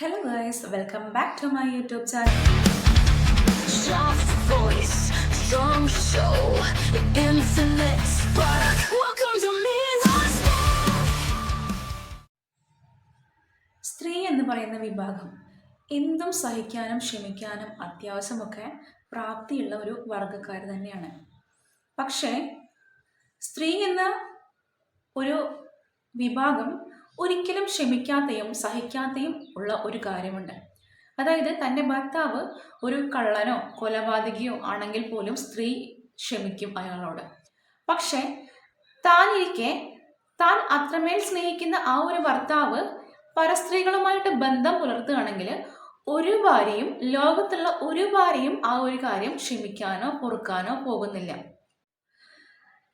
Hello guys welcome back to my YouTube channel സ്ത്രീ എന്ന് പറയുന്ന വിഭാഗം എന്തും സഹിക്കാനും ക്ഷമിക്കാനും അത്യാവശ്യമൊക്കെ പ്രാപ്തിയുള്ള ഒരു വർഗക്കാർ തന്നെയാണ്. പക്ഷേ സ്ത്രീ എന്ന ഒരു വിഭാഗം ഒരിക്കലും ക്ഷമിക്കാത്തയും സഹിക്കാത്തയും ഉള്ള ഒരു കാര്യമുണ്ട്. അതായത് തന്റെ ഭർത്താവ് ഒരു കള്ളനോ കൊലപാതകിയോ ആണെങ്കിൽ പോലും സ്ത്രീ ക്ഷമിക്കും അയാളോട്. പക്ഷേ താനിരിക്കെ താൻ അത്രമേൽ സ്നേഹിക്കുന്ന ആ ഒരു ഭർത്താവ് പരസ്ത്രീകളുമായിട്ട് ബന്ധം പുലർത്തുകയാണെങ്കിൽ ഒരു ഭാര്യയും ലോകത്തുള്ള ഒരു ഭാര്യയും ആ ഒരു കാര്യം ക്ഷമിക്കാനോ പൊറുക്കാനോ പോകുന്നില്ല.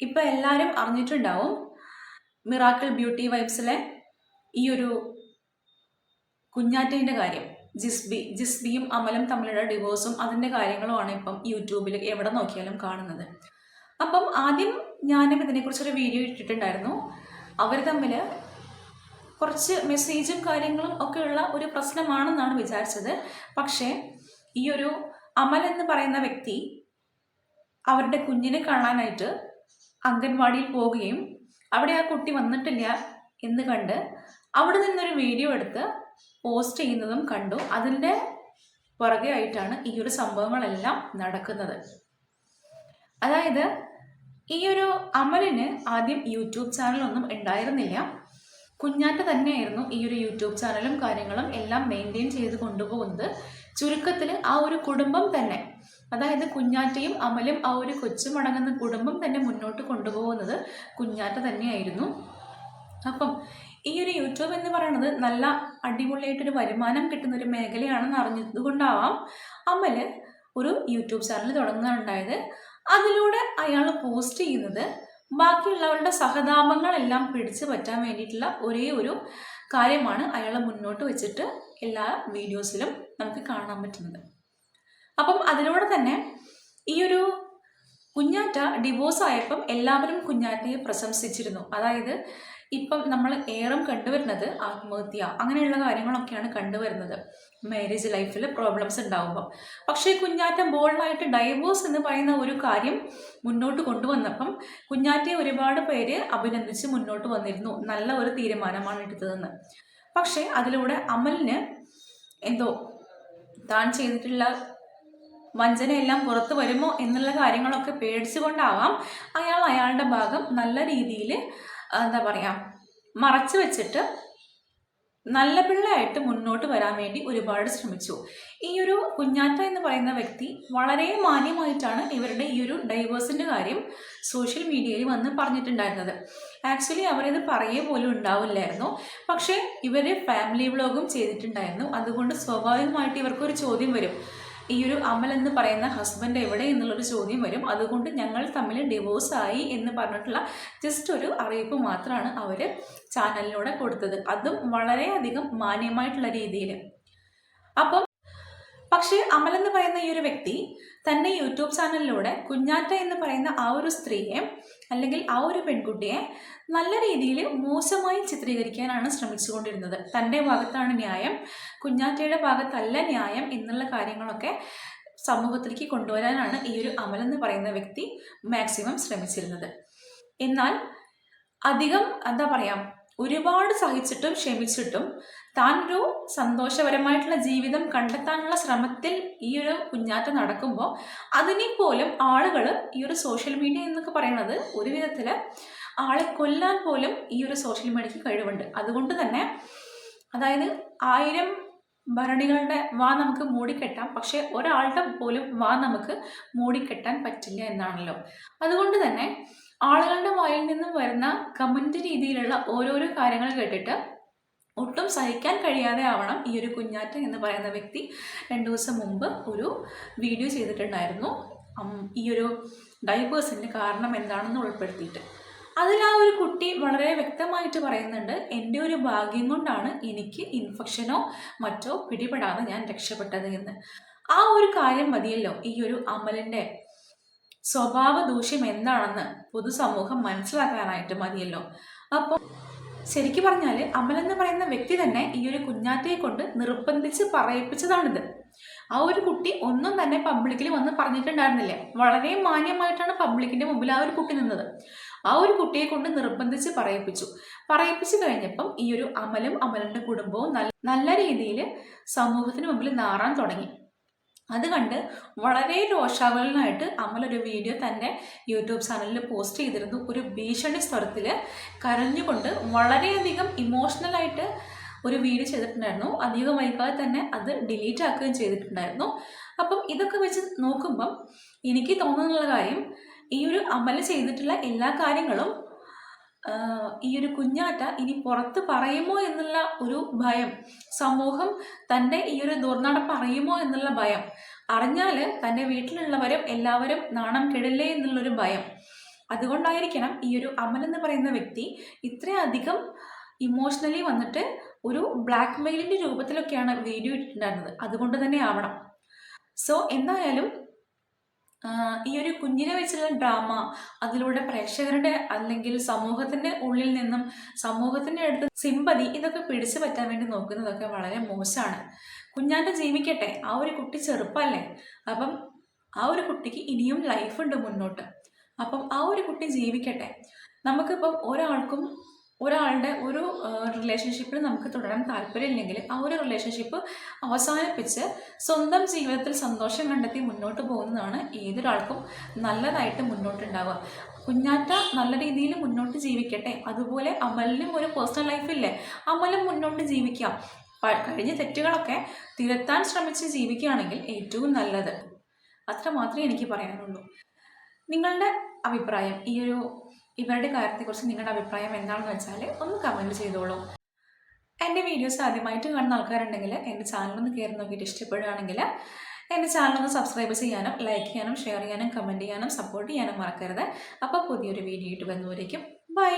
ഇപ്പൊ എല്ലാവരും അറിഞ്ഞിട്ടുണ്ടാവും മിറാക്കിൾ ബ്യൂട്ടി വൈബ്സിലെ ഈ ഒരു കുഞ്ഞാറ്റേന്റെ കാര്യം ജിസ്ബി ജിസ്ബിയും അമലും തമ്മിലുള്ള ഡിവോഴ്സും അതിന്റെ കാര്യങ്ങളുമാണ് ഇപ്പം യൂട്യൂബിൽ എവിടെ നോക്കിയാലും കാണുന്നത്. അപ്പം ആദ്യം ഞാനും ഇതിനെക്കുറിച്ചൊരു വീഡിയോ ഇട്ടിട്ടുണ്ടായിരുന്നു. അവർ തമ്മിൽ കുറച്ച് മെസ്സേജും കാര്യങ്ങളും ഒക്കെയുള്ള ഒരു പ്രശ്നമാണെന്നാണ് വിചാരിച്ചത്. പക്ഷേ ഈ ഒരു അമൽ എന്ന് പറയുന്ന വ്യക്തി അവരുടെ കുഞ്ഞിനെ കാണാനായിട്ട് അംഗൻവാടിയിൽ പോവുകയും അവിടെ ആ കുട്ടി വന്നിട്ടില്ല എന്ന് കണ്ട് അവിടെ നിന്നൊരു വീഡിയോ എടുത്ത് പോസ്റ്റ് ചെയ്യുന്നതും കണ്ടു. അതിന്റെ പുറകെ ആയിട്ടാണ് ഈ ഒരു സംഭവങ്ങളെല്ലാം നടക്കുന്നത്. അതായത് ഈ ഒരു അമലിന് ആദ്യം യൂട്യൂബ് ചാനലൊന്നും ഉണ്ടായിരുന്നില്ല. കുഞ്ഞാറ്റ തന്നെയായിരുന്നു ഈ ഒരു യൂട്യൂബ് ചാനലും കാര്യങ്ങളും എല്ലാം മെയിന്റെയിൻ ചെയ്ത് കൊണ്ടുപോകുന്നത്. ചുരുക്കത്തിൽ ആ ഒരു കുടുംബം തന്നെ അതായത് കുഞ്ഞാറ്റയും അമലും ആ ഒരു കൊച്ചുമടങ്ങുന്ന കുടുംബം തന്നെ മുന്നോട്ട് കൊണ്ടുപോകുന്നത് കുഞ്ഞാറ്റ തന്നെയായിരുന്നു. അപ്പം ഈ ഒരു യൂട്യൂബ് എന്ന് പറയുന്നത് നല്ല അടിപൊളിയായിട്ടൊരു വരുമാനം കിട്ടുന്ന ഒരു മേഖലയാണെന്ന് അറിഞ്ഞതുകൊണ്ടാവാം അമൽ ഒരു യൂട്യൂബ് ചാനൽ തുടങ്ങാനുണ്ടായത് അതിലൂടെ അയാൾ പോസ്റ്റ് ചെയ്യുന്നത് ബാക്കിയുള്ളവരുടെ സഹതാപങ്ങളെല്ലാം പിടിച്ചു പറ്റാൻ വേണ്ടിയിട്ടുള്ള ഒരേ ഒരു കാര്യമാണ് അയാൾ മുന്നോട്ട് വെച്ചിട്ട് എല്ലാ വീഡിയോസിലും നമുക്ക് കാണാൻ പറ്റുന്നത്. അപ്പം അതിലൂടെ തന്നെ ഈ ഒരു കുഞ്ഞാറ്റ ഡിവോഴ്സ് ആയപ്പം എല്ലാവരും കുഞ്ഞാറ്റയെ പ്രശംസിച്ചിരുന്നു. അതായത് ഇപ്പം നമ്മൾ ഏറം കണ്ടുവരുന്നത് ആത്മഹത്യ അങ്ങനെയുള്ള കാര്യങ്ങളൊക്കെയാണ് കണ്ടുവരുന്നത്. മാരേജ് ലൈഫിൽ പ്രോബ്ലംസ് ഉണ്ടാകുമ്പോൾ പക്ഷേ കുഞ്ഞാറ്റം ബോൾഡായിട്ട് ഡൈവോഴ്സ് എന്ന് പറയുന്ന ഒരു കാര്യം മുന്നോട്ട് കൊണ്ടുവന്നപ്പം കുഞ്ഞാറ്റയെ ഒരുപാട് പേര് അഭിനന്ദിച്ച് മുന്നോട്ട് വന്നിരുന്നു. നല്ല ഒരു തീരുമാനമാണ് എടുത്തതെന്ന്. പക്ഷേ അതിലൂടെ അമലിന് എന്തോ താൻ ചെയ്തിട്ടുള്ള വഞ്ചനയെല്ലാം പുറത്തു വരുമോ എന്നുള്ള കാര്യങ്ങളൊക്കെ പേടിച്ചുകൊണ്ടാവാം അയാൾ അയാളുടെ ഭാഗം നല്ല രീതിയിൽ എന്താ പറയുക മറച്ചു വെച്ചിട്ട് നല്ല പിള്ളയായിട്ട് മുന്നോട്ട് വരാൻ വേണ്ടി ഒരുപാട് ശ്രമിച്ചു. ഈ ഒരു കുഞ്ഞാറ്റ എന്ന് പറയുന്ന വ്യക്തി വളരെ മാന്യമായിട്ടാണ് ഇവരുടെ ഈ ഒരു ഡൈവേഴ്സിന്റെ കാര്യം സോഷ്യൽ മീഡിയയിൽ വന്ന് പറഞ്ഞിട്ടുണ്ടായിരുന്നത്. ആക്ച്വലി അവരത് പറയേ പോലും ഉണ്ടാവില്ലായിരുന്നു. പക്ഷേ ഇവർ ഫാമിലി വ്ളോഗും ചെയ്തിട്ടുണ്ടായിരുന്നു. അതുകൊണ്ട് സ്വാഭാവികമായിട്ട് ഇവർക്കൊരു ചോദ്യം വരും. ഈ ഒരു അമൽ എന്ന് പറയുന്ന ഹസ്ബൻഡ് എവിടെ എന്നുള്ളൊരു ചോദ്യം വരും. അതുകൊണ്ട് ഞങ്ങൾ തമ്മിൽ ഡിവോഴ്സായി എന്ന് പറഞ്ഞിട്ടുള്ള ജസ്റ്റ് ഒരു അറിയിപ്പ് മാത്രമാണ് അവർ ചാനലിലൂടെ കൊടുത്തത്. അതും വളരെയധികം മാന്യമായിട്ടുള്ള രീതിയിൽ. അപ്പം പക്ഷേ അമൽ എന്ന് പറയുന്ന ഈ ഒരു വ്യക്തി തന്നെ യൂട്യൂബ് ചാനലിലൂടെ കുഞ്ഞാറ്റ എന്ന് പറയുന്ന ആ ഒരു സ്ത്രീയെ അല്ലെങ്കിൽ ആ ഒരു പെൺകുട്ടിയെ നല്ല രീതിയിൽ മോശമായി ചിത്രീകരിക്കാനാണ് ശ്രമിച്ചുകൊണ്ടിരുന്നത്. തന്റെ ഭാഗത്താണ് ന്യായം കുഞ്ഞാറ്റയുടെ ഭാഗത്തല്ല ന്യായം എന്നുള്ള കാര്യങ്ങളൊക്കെ സമൂഹത്തിലേക്ക് കൊണ്ടുവരാനാണ് ഈ ഒരു അമൽ എന്ന് പറയുന്ന വ്യക്തി മാക്സിമം ശ്രമിച്ചിരുന്നത്. എന്നാൽ അധികം എന്താ പറയാ ഒരുപാട് സഹിച്ചിട്ടും ക്ഷമിച്ചിട്ടും താൻ ഒരു സന്തോഷപരമായിട്ടുള്ള ജീവിതം കണ്ടെത്താനുള്ള ശ്രമത്തിൽ ഈ ഒരു കുഞ്ഞാറ്റ നടക്കുമ്പോൾ അതിനെ പോലും ആളുകൾ ഈ ഒരു സോഷ്യൽ മീഡിയ എന്നൊക്കെ പറയുന്നത് ഒരു വിധത്തിൽ ആളെ കൊല്ലാൻ പോലും ഈ ഒരു സോഷ്യൽ മീഡിയയ്ക്ക് കഴിവുണ്ട്. അതുകൊണ്ട് തന്നെ അതായത് ആയിരം ഭരണികളുടെ വാ നമുക്ക് മൂടിക്കെട്ടാം പക്ഷേ ഒരാളുടെ പോലും വാ നമുക്ക് മൂടിക്കെട്ടാൻ പറ്റില്ല എന്നാണല്ലോ. അതുകൊണ്ട് തന്നെ ആളുകളുടെ വായിൽ നിന്നും വരുന്ന കമന്റ് രീതിയിലുള്ള ഓരോരോ കാര്യങ്ങൾ കേട്ടിട്ട് ഒട്ടും സഹിക്കാൻ കഴിയാതെ ആവണം ഈ ഒരു കുഞ്ഞാറ്റ എന്ന് പറയുന്ന വ്യക്തി രണ്ട് ദിവസം മുമ്പ് ഒരു വീഡിയോ ചെയ്തിട്ടുണ്ടായിരുന്നു. ഈ ഒരു ഡൈവേഴ്സിന്റെ കാരണം എന്താണെന്ന് ഉൾപ്പെടുത്തിയിട്ട്. അതിൽ ആ ഒരു കുട്ടി വളരെ വ്യക്തമായിട്ട് പറയുന്നുണ്ട് എന്റെ ഒരു ഭാഗ്യം കൊണ്ടാണ് എനിക്ക് ഇൻഫെക്ഷനോ മറ്റോ പിടിപെടാതെ ഞാൻ രക്ഷപ്പെട്ടത് എന്ന്. ആ ഒരു കാര്യം മതിയല്ലോ ഈ ഒരു അമലിന്റെ സ്വഭാവ ദൂഷ്യം എന്താണെന്ന് പൊതുസമൂഹം മനസ്സിലാക്കാനായിട്ട് മതിയല്ലോ. അപ്പോൾ ശരിക്കും പറഞ്ഞാൽ അമൽ എന്ന് പറയുന്ന വ്യക്തി തന്നെ ഈ ഒരു കുഞ്ഞാറ്റയെ കൊണ്ട് നിർബന്ധിച്ച് പറയിപ്പിച്ചതാണിത്. ആ ഒരു കുട്ടി ഒന്നും തന്നെ പബ്ലിക്കിൽ വന്ന് പറഞ്ഞിട്ടുണ്ടായിരുന്നില്ല. വളരെ മാന്യമായിട്ടാണ് പബ്ലിക്കിന്റെ മുമ്പിൽ ആ ഒരു കുട്ടി നിന്നത്. ആ ഒരു കുട്ടിയെ കൊണ്ട് നിർബന്ധിച്ച് പറയിപ്പിച്ചു. പറയിപ്പിച്ചു കഴിഞ്ഞപ്പം ഈ ഒരു അമലും അമലിന്റെ കുടുംബവും നല്ല നല്ല രീതിയിൽ സമൂഹത്തിന് മുമ്പിൽ നാറാൻ തുടങ്ങി. അത് കണ്ട് വളരെ രോഷാകുലനായിട്ട് അമൽ ഒരു വീഡിയോ തന്റെ യൂട്യൂബ് ചാനലിൽ പോസ്റ്റ് ചെയ്തിരുന്നു. ഒരു ഭീഷണി സ്വരത്തിൽ കരഞ്ഞുകൊണ്ട് വളരെയധികം ഇമോഷണലായിട്ട് ഒരു വീഡിയോ ചെയ്തിട്ടുണ്ടായിരുന്നു. അധികം വൈകാതെ തന്നെ അത് ഡിലീറ്റ് ആക്കുകയും ചെയ്തിട്ടുണ്ടായിരുന്നു. അപ്പം ഇതൊക്കെ വെച്ച് നോക്കുമ്പം എനിക്ക് തോന്നുന്നുള്ള കാര്യം ഈ ഒരു അമൽ ചെയ്തിട്ടുള്ള എല്ലാ കാര്യങ്ങളും ഈ ഒരു കുഞ്ഞാറ്റ ഇനി പുറത്ത് പറയുമോ എന്നുള്ള ഒരു ഭയം. സമൂഹം തന്റെ ഈ ഒരു ദുർനട പറയുമോ എന്നുള്ള ഭയം. അറിഞ്ഞാൽ തന്റെ വീട്ടിലുള്ളവരും എല്ലാവരും നാണം കെടില്ലേ എന്നുള്ളൊരു ഭയം. അതുകൊണ്ടായിരിക്കണം ഈ ഒരു അമൻ എന്ന് പറയുന്ന വ്യക്തി ഇത്രയധികം ഇമോഷണലി വന്നിട്ട് ഒരു ബ്ലാക്ക് മെയിലിന്റെ രൂപത്തിലൊക്കെയാണ് വീഡിയോ ഇട്ടിട്ടുണ്ടായിരുന്നത്. അതുകൊണ്ട് തന്നെ ആവണം. സോ എന്തായാലും ഈ ഒരു കുഞ്ഞിനെ വെച്ചുള്ള ഡ്രാമ അതിലൂടെ പ്രേക്ഷകരുടെ അല്ലെങ്കിൽ സമൂഹത്തിന്റെ ഉള്ളിൽ നിന്നും സമൂഹത്തിന്റെ അടുത്ത് സിമ്പതി ഇതൊക്കെ പിടിച്ചു പറ്റാൻ വേണ്ടി നോക്കുന്നതൊക്കെ വളരെ മോശമാണ്. കുഞ്ഞാന്റെ ജീവിക്കട്ടെ ആ ഒരു കുട്ടി ചെറുപ്പമല്ലേ അപ്പം ആ ഒരു കുട്ടിക്ക് ഇനിയും ലൈഫ് ഉണ്ട് മുന്നോട്ട്. അപ്പം ആ ഒരു കുട്ടി ജീവിക്കട്ടെ. നമുക്കിപ്പം ഒരാൾക്കും ഒരാളുടെ ഒരു റിലേഷൻഷിപ്പിൽ നമുക്ക് തുടരാൻ താല്പര്യമില്ലെങ്കിൽ ആ ഒരു റിലേഷൻഷിപ്പ് അവസാനിപ്പിച്ച് സ്വന്തം ജീവിതത്തിൽ സന്തോഷം കണ്ടെത്തി മുന്നോട്ട് പോകുന്നതാണ് ഏതൊരാൾക്കും നല്ലതായിട്ട് മുന്നോട്ടുണ്ടാവുക. കുഞ്ഞാറ്റ നല്ല രീതിയിൽ മുന്നോട്ട് ജീവിക്കട്ടെ. അതുപോലെ അമലിനും ഒരു പേഴ്സണൽ ലൈഫില്ലേ അമലും മുന്നോട്ട് ജീവിക്കാം. കഴിഞ്ഞ തെറ്റുകളൊക്കെ തിരുത്താൻ ശ്രമിച്ച് ജീവിക്കുകയാണെങ്കിൽ ഏറ്റവും നല്ലത്. അത്ര മാത്രമേ എനിക്ക് പറയാനുള്ളൂ. നിങ്ങളുടെ അഭിപ്രായം ഈ ഒരു ഇവരുടെ കാര്യത്തെക്കുറിച്ച് നിങ്ങളുടെ അഭിപ്രായം എന്താണെന്ന് വെച്ചാൽ ഒന്ന് കമന്റ് ചെയ്തോളൂ. എന്റെ വീഡിയോസ് ആദ്യമായിട്ട് കാണുന്ന ആൾക്കാരുണ്ടെങ്കിൽ എന്റെ ചാനലൊന്ന് കയറി നോക്കിയിട്ട് ഇഷ്ടപ്പെടുകയാണെങ്കിൽ എന്റെ ചാനലൊന്ന് സബ്സ്ക്രൈബ് ചെയ്യാനും ലൈക്ക് ചെയ്യാനും ഷെയർ ചെയ്യാനും കമന്റ് ചെയ്യാനും സപ്പോർട്ട് ചെയ്യാനും മറക്കരുത്. അപ്പോൾ പുതിയൊരു വീഡിയോ ഇട്ട് വരുന്നവരേക്കും ബൈ